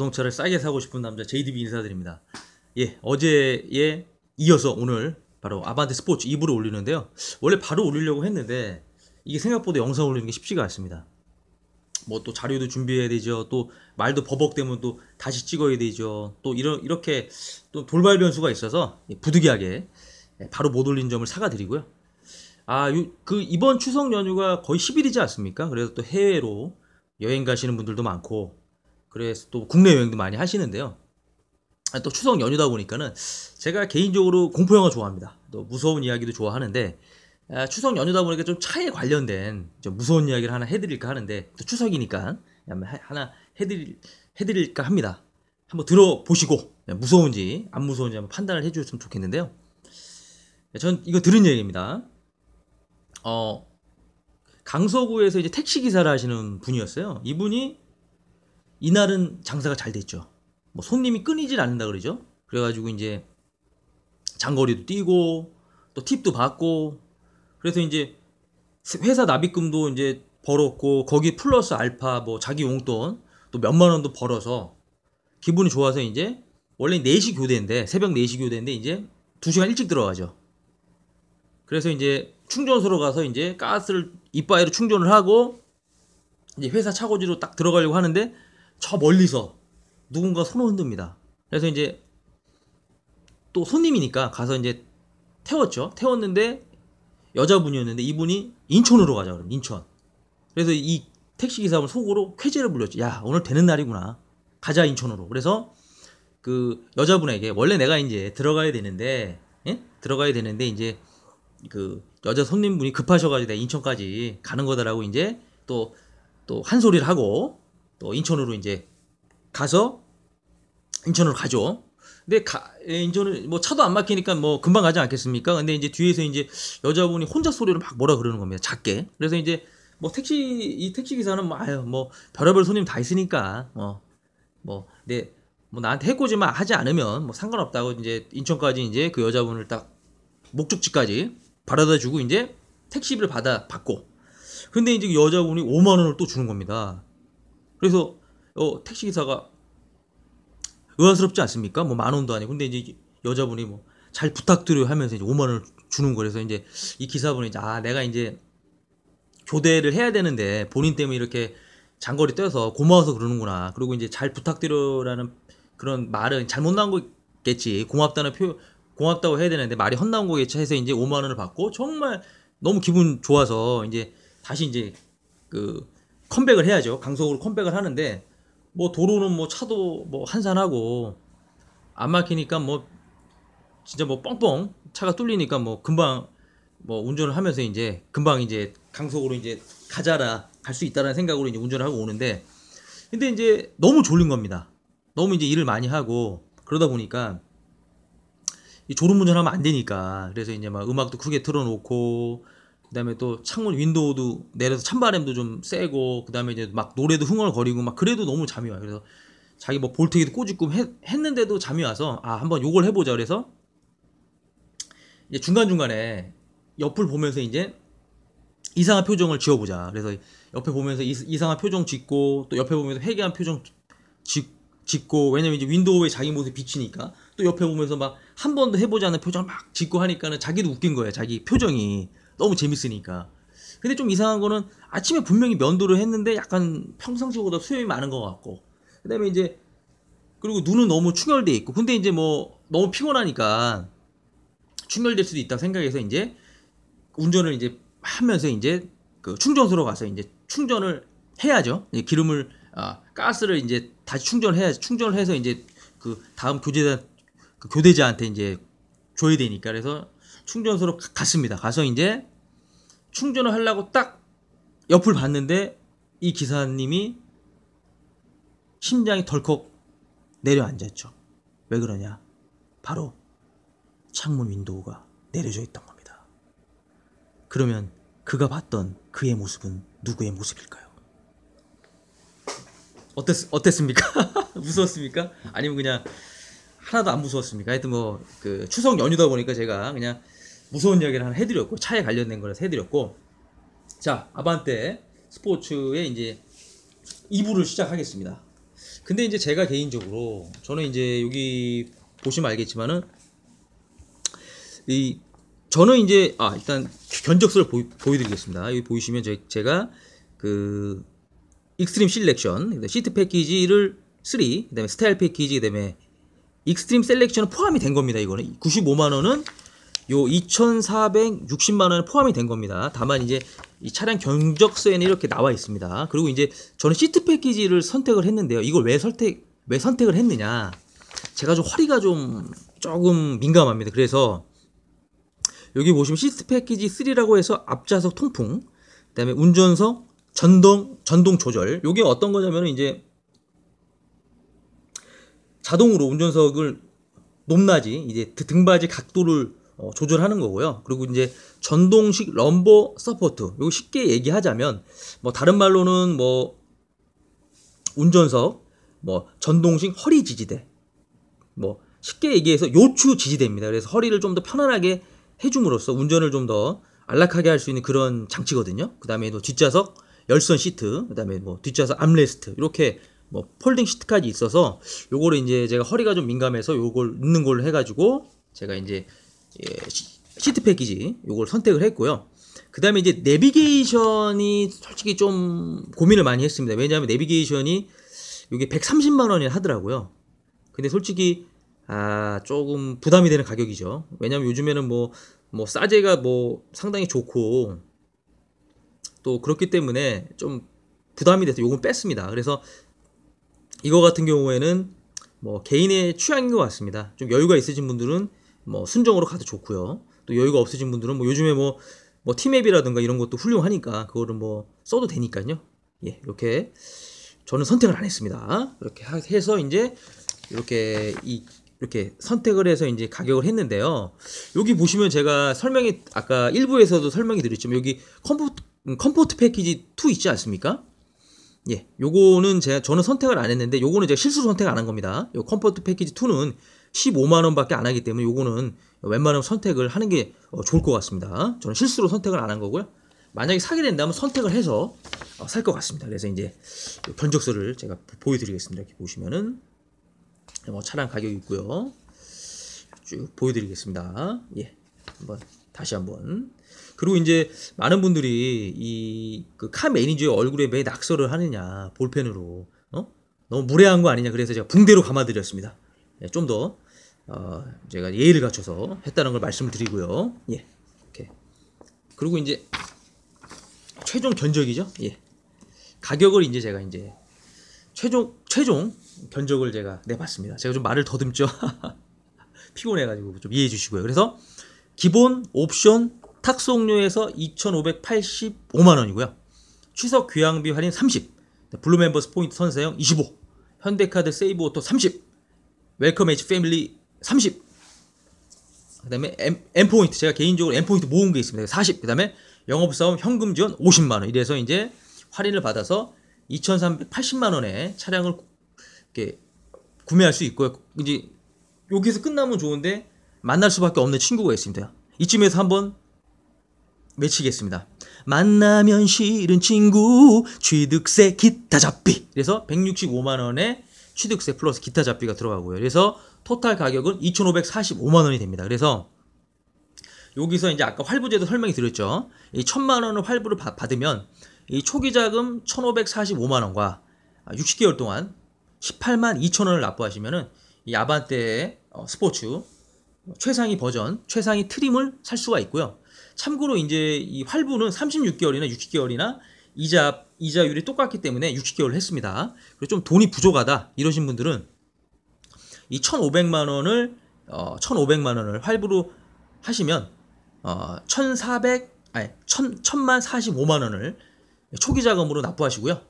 자동차를 싸게 사고 싶은 남자 JDB 인사드립니다. 예, 어제에 이어서 오늘 바로 아반떼 스포츠 2부를 올리는데요. 원래 바로 올리려고 했는데 이게 생각보다 영상 올리는 게 쉽지가 않습니다. 뭐 또 자료도 준비해야 되죠. 또 말도 버벅대면 또 다시 찍어야 되죠. 또 이런 이렇게 또 돌발 변수가 있어서 부득이하게 바로 못 올린 점을 사과드리고요. 아, 요- 그 이번 추석 연휴가 거의 10일이지 않습니까? 그래서 또 해외로 여행 가시는 분들도 많고 그래서 또 국내 여행도 많이 하시는데요. 아, 또 추석 연휴다 보니까는 제가 개인적으로 공포 영화 좋아합니다. 또 무서운 이야기도 좋아하는데 아, 추석 연휴다 보니까 좀 차에 관련된 좀 무서운 이야기를 하나 해드릴까 하는데 또 추석이니까 하나 해드릴 해드릴까 합니다. 한번 들어보시고 무서운지 안 무서운지 한번 판단을 해주셨으면 좋겠는데요. 전 이거 들은 얘기입니다. 어 강서구에서 이제 택시 기사를 하시는 분이었어요. 이분이 이날은 장사가 잘 됐죠. 뭐 손님이 끊이질 않는다 그러죠. 그래가지고 이제 장거리도 뛰고 또 팁도 받고 그래서 이제 회사 납입금도 이제 벌었고 거기 플러스 알파 뭐 자기 용돈 또 몇만 원도 벌어서 기분이 좋아서 이제 원래 4시 교대인데 새벽 4시 교대인데 이제 2시간 일찍 들어가죠. 그래서 이제 충전소로 가서 이제 가스를 이빠이로 충전을 하고 이제 회사 차고지로 딱 들어가려고 하는데 저 멀리서 누군가 손을 흔듭니다. 그래서 이제 또 손님이니까 가서 이제 태웠죠. 태웠는데 여자분이었는데 이분이 인천으로 가자 그럼 인천. 그래서 이 택시 기사분 속으로 쾌재를 불렸죠. 야 오늘 되는 날이구나. 가자 인천으로. 그래서 그 여자분에게 원래 내가 이제 들어가야 되는데 예? 들어가야 되는데 이제 그 여자 손님분이 급하셔가지고 내가 인천까지 가는 거다라고 이제 또 또 한 소리를 하고 또 인천으로 이제 가서 인천으로 가죠. 근데 가, 에, 인천은 뭐 차도 안 막히니까 뭐 금방 가지 않겠습니까? 근데 이제 뒤에서 이제 여자분이 혼자 소리로 막 뭐라 그러는 겁니다. 작게. 그래서 이제 뭐 택시 이 택시 기사는 뭐 아유 뭐 별의별 손님 다 있으니까 뭐뭐내 뭐 나한테 해코지만 하지 않으면 뭐 상관없다고 이제 인천까지 이제 그 여자분을 딱 목적지까지 바라다 주고 이제 택시비를 받아 받고 근데 이제 그 여자분이 5만 원을 또 주는 겁니다. 그래서 어 택시 기사가 의아스럽지 않습니까? 뭐 만 원도 아니고 근데 이제 여자분이 뭐 잘 부탁드려 하면서 이제 5만 원을 주는 거라서 이제 이 기사분이 이제 아 내가 이제 교대를 해야 되는데 본인 때문에 이렇게 장거리 떼서 고마워서 그러는구나. 그리고 이제 잘 부탁드려라는 그런 말은 잘못 나온 거겠지. 고맙다는 표 고맙다고 해야 되는데 말이 헛나온 거겠지 해서 이제 5만 원을 받고 정말 너무 기분 좋아서 이제 다시 이제 그 컴백을 해야죠. 강속으로 컴백을 하는데 뭐 도로는 뭐 차도 뭐 한산하고 안 막히니까 뭐 진짜 뭐 뻥뻥 차가 뚫리니까 뭐 금방 뭐 운전을 하면서 이제 금방 이제 강속으로 이제 가자라 갈 수 있다라는 생각으로 이제 운전을 하고 오는데 근데 이제 너무 졸린 겁니다. 너무 이제 일을 많이 하고 그러다 보니까 이 졸음 운전하면 안 되니까 그래서 이제 막 음악도 크게 틀어놓고 그다음에 또 창문 윈도우도 내려서 찬바람도 좀 세고 그다음에 이제 막 노래도 흥얼거리고 막 그래도 너무 잠이 와요. 그래서 자기 뭐 볼트기도 꼬집고 했, 했는데도 잠이 와서 아 한번 요걸 해보자 그래서 이제 중간 중간에 옆을 보면서 이제 이상한 표정을 지어보자. 그래서 옆에 보면서 이, 이상한 표정 짓고 또 옆에 보면서 회개한 표정 짓, 짓고 왜냐면 이제 윈도우에 자기 모습 비치니까 또 옆에 보면서 막 한 번도 해보지 않은 표정 막 짓고 하니까는 자기도 웃긴 거예요. 자기 표정이 너무 재밌으니까. 근데 좀 이상한 거는 아침에 분명히 면도를 했는데 약간 평상시보다 수염이 많은 것 같고 그다음에 이제 그리고 눈은 너무 충혈돼 있고 근데 이제 뭐 너무 피곤하니까 충혈될 수도 있다고 생각해서 이제 운전을 이제 하면서 이제 그 충전소로 가서 이제 충전을 해야죠. 이제 기름을 아 가스를 이제 다시 충전해야 충전을 해서 이제 그 다음 교제자 그 교대자한테 이제 줘야 되니까 그래서 충전소로 가- 갔습니다. 가서 이제 충전을 하려고 딱 옆을 봤는데 이 기사님이 심장이 덜컥 내려앉았죠. 왜 그러냐? 바로 창문 윈도우가 내려져 있던 겁니다. 그러면 그가 봤던 그의 모습은 누구의 모습일까요? 어땠, 어땠습니까? 무서웠습니까? 아니면 그냥 하나도 안 무서웠습니까? 하여튼 뭐 그 추석 연휴다 보니까 제가 그냥 무서운 이야기를 하나 해드렸고 차에 관련된 거라서 해드렸고 자 아반떼 스포츠의 이제 2부를 시작하겠습니다. 근데 이제 제가 개인적으로 저는 이제 여기 보시면 알겠지만은 이 저는 이제 아 일단 견적서를 보여, 보여드리겠습니다. 여기 보이시면 제, 제가 그 익스트림 실렉션 시트 패키지를 3 그다음에 스타일 패키지 그다음에 익스트림 셀렉션은 포함이 된 겁니다. 이거는 95만 원은 요 2,460만 원에 포함이 된 겁니다. 다만 이제 이 차량 견적서에는 이렇게 나와 있습니다. 그리고 이제 저는 시트 패키지를 선택을 했는데요. 이걸 왜 선택 왜 선택을 했느냐? 제가 좀 허리가 좀 조금 민감합니다. 그래서 여기 보시면 시트 패키지 3라고 해서 앞좌석 통풍, 그다음에 운전석 전동 전동 조절. 요게 어떤 거냐면 이제 자동으로 운전석을 높낮이 이제 등받이 각도를 어, 조절하는 거고요. 그리고 이제 전동식 럼버 서포트. 요거 쉽게 얘기하자면 뭐 다른 말로는 뭐 운전석, 뭐 전동식 허리 지지대, 뭐 쉽게 얘기해서 요추 지지대입니다. 그래서 허리를 좀 더 편안하게 해줌으로써 운전을 좀 더 안락하게 할 수 있는 그런 장치거든요. 그 다음에 또 뒷좌석 열선 시트, 그 다음에 뭐 뒷좌석 암레스트 이렇게 뭐 폴딩 시트까지 있어서 요거를 이제 제가 허리가 좀 민감해서 요걸 넣는 걸로 해가지고 제가 이제 예, 시트 패키지 요걸 선택을 했고요. 그 다음에 이제 내비게이션이 솔직히 좀 고민을 많이 했습니다. 왜냐하면 내비게이션이 이게 130만 원이 하더라고요. 근데 솔직히 아 조금 부담이 되는 가격이죠. 왜냐하면 요즘에는 뭐뭐 싸제가 뭐 상당히 좋고 또 그렇기 때문에 좀 부담이 돼서 요건 뺐습니다. 그래서 이거 같은 경우에는 뭐 개인의 취향인 것 같습니다. 좀 여유가 있으신 분들은 뭐 순정으로 가도 좋고요. 또 여유가 없으신 분들은 뭐 요즘에 뭐, 뭐 티맵이라든가 이런 것도 훌륭하니까 그거를 뭐 써도 되니까요. 예, 이렇게 저는 선택을 안 했습니다. 이렇게 해서 이제 이렇게 이 이렇게 선택을 해서 이제 가격을 했는데요. 여기 보시면 제가 설명이 아까 1부에서도 설명이 드렸지만 여기 컴포트, 컴포트 패키지 2 있지 않습니까? 예, 요거는 제가 저는 선택을 안 했는데 요거는 제가 실수로 선택 안 한 겁니다. 요 컴포트 패키지 2는 15만 원밖에 안 하기 때문에 요거는 웬만하면 선택을 하는 게 어, 좋을 것 같습니다. 저는 실수로 선택을 안 한 거고요. 만약에 사게 된다면 선택을 해서 어, 살것 같습니다. 그래서 이제 견적서를 제가 보여드리겠습니다. 이렇게 보시면은 뭐 차량 가격이 있고요. 쭉 보여드리겠습니다. 예, 한번 다시 한번. 그리고 이제 많은 분들이 이 그 카 매니저의 얼굴에 왜 낙서를 하느냐 볼펜으로 어 너무 무례한 거 아니냐 그래서 제가 붕대로 감아드렸습니다. 예, 좀더 어, 제가 예의를 갖춰서 했다는 걸 말씀을 드리고요. 예, 이렇게 그리고 이제 최종 견적이죠. 예, 가격을 이제 제가 이제 최종 최종 견적을 제가 내봤습니다. 제가 좀 말을 더듬죠. 피곤해가지고 좀 이해해 주시고요. 그래서 기본 옵션 탁송료에서 2,585만 원이고요. 취석 귀향비 할인 30, 블루멤버스 포인트 선사용 25, 현대카드 세이브 오토 30, 웰컴 에지 패밀리 30, 그다음에 M, M 포인트 제가 개인적으로 M 포인트 모은 게 있습니다. 40. 그다음에 영업사원 현금 지원 50만 원. 이래서 이제 할인을 받아서 2,380만 원에 차량을 이렇게 구매할 수 있고요. 이제 여기서 끝나면 좋은데 만날 수밖에 없는 친구가 있습니다. 이쯤에서 한번 외치겠습니다. 만나면 싫은 친구 취득세 기타 잡비. 그래서 165만 원에 취득세 플러스 기타 잡비가 들어가고요. 그래서 토탈 가격은 2,545만 원이 됩니다. 그래서 여기서 이제 아까 활부제도 설명이 드렸죠. 이 1,000만 원을 활부를 받으면 이 초기 자금 1,545만 원과 60개월 동안 18만 2천 원을 납부하시면은 이 아반떼 어, 스포츠 최상위 버전, 최상위 트림을 살 수가 있고요. 참고로 이제 이 활부는 36개월이나 60개월이나 이자 이자율이 똑같기 때문에 60개월을 했습니다. 그리고 좀 돈이 부족하다 이러신 분들은 이 1,500만 원을 어 1,500만 원을 활부로 하시면 어 1,400 아니 1,000 1,000만 45만 원을 초기 자금으로 납부하시고요.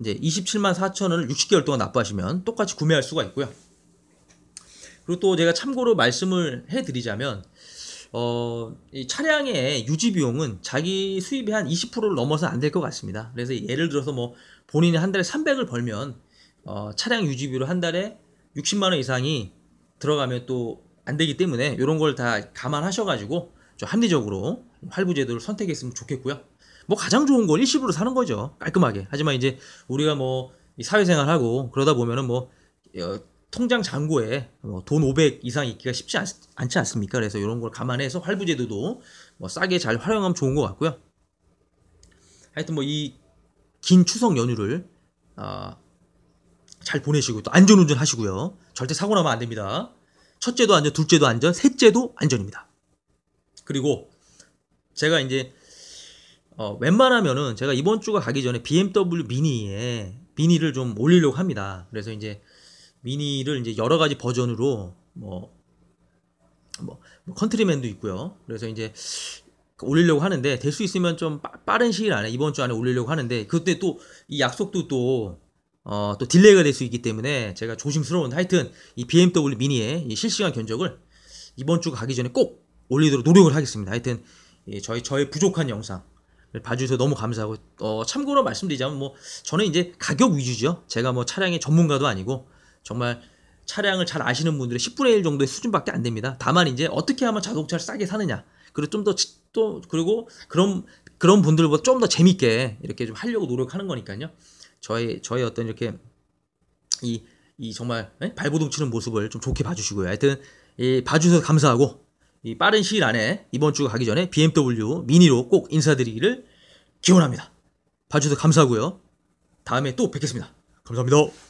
이제 27만 4천 원을 60개월 동안 납부하시면 똑같이 구매할 수가 있고요. 그리고 또 제가 참고로 말씀을 해드리자면 어, 이 차량의 유지 비용은 자기 수입의 한 20%를 넘어서 안 될 것 같습니다. 그래서 예를 들어서 뭐 본인이 한 달에 300을 벌면 어, 차량 유지비로 한 달에 60만 원 이상이 들어가면 또 안 되기 때문에 이런 걸 다 감안하셔가지고 좀 합리적으로 할부 제도를 선택했으면 좋겠고요. 뭐 가장 좋은 건 일시불로 사는 거죠. 깔끔하게. 하지만 이제 우리가 뭐이 사회생활하고 그러다 보면은 뭐 어, 통장 잔고에 뭐돈500 이상 있기가 쉽지 않, 않지 않습니까? 그래서 이런 걸 감안해서 할부제도도 뭐 싸게 잘 활용하면 좋은 것 같고요. 하여튼 뭐 이 긴 추석 연휴를 아, 잘 보내시고 또 안전운전 하시고요. 절대 사고 나면 안 됩니다. 첫째도 안전, 둘째도 안전, 셋째도 안전입니다. 그리고 제가 이제 어, 웬만하면은 제가 이번 주가 가기 전에 BMW 미니에 미니를 좀 올리려고 합니다. 그래서 이제 미니를 이제 여러 가지 버전으로 뭐, 뭐, 뭐 컨트리맨도 있고요. 그래서 이제 올리려고 하는데 될 수 있으면 좀 빠, 른 시일 안에 이번 주 안에 올리려고 하는데 그때 또 이 약속도 또 어, 또 딜레이가 될 수 있기 때문에 제가 조심스러운 하여튼 이 BMW 미니의 이 실시간 견적을 이번 주 가기 전에 꼭 올리도록 노력을 하겠습니다. 하여튼 예, 저희 저의 부족한 영상 봐주셔서 너무 감사하고 어, 참고로 말씀드리자면 뭐 저는 이제 가격 위주죠. 제가 뭐 차량의 전문가도 아니고 정말 차량을 잘 아시는 분들의 10분의 1 정도의 수준밖에 안 됩니다. 다만 이제 어떻게 하면 자동차를 싸게 사느냐. 그리고 좀 더 또 그리고 그런 그런 분들보다 좀 더 재밌게 이렇게 좀 하려고 노력하는 거니까요. 저의 저의 어떤 이렇게 이 이 정말 에? 발버둥 치는 모습을 좀 좋게 봐주시고요. 하여튼 이 봐주셔서 감사하고 이 빠른 시일 안에 이번 주가 가기 전에 BMW 미니로 꼭 인사드리기를 기원합니다. 봐주셔서 감사하고요. 다음에 또 뵙겠습니다. 감사합니다.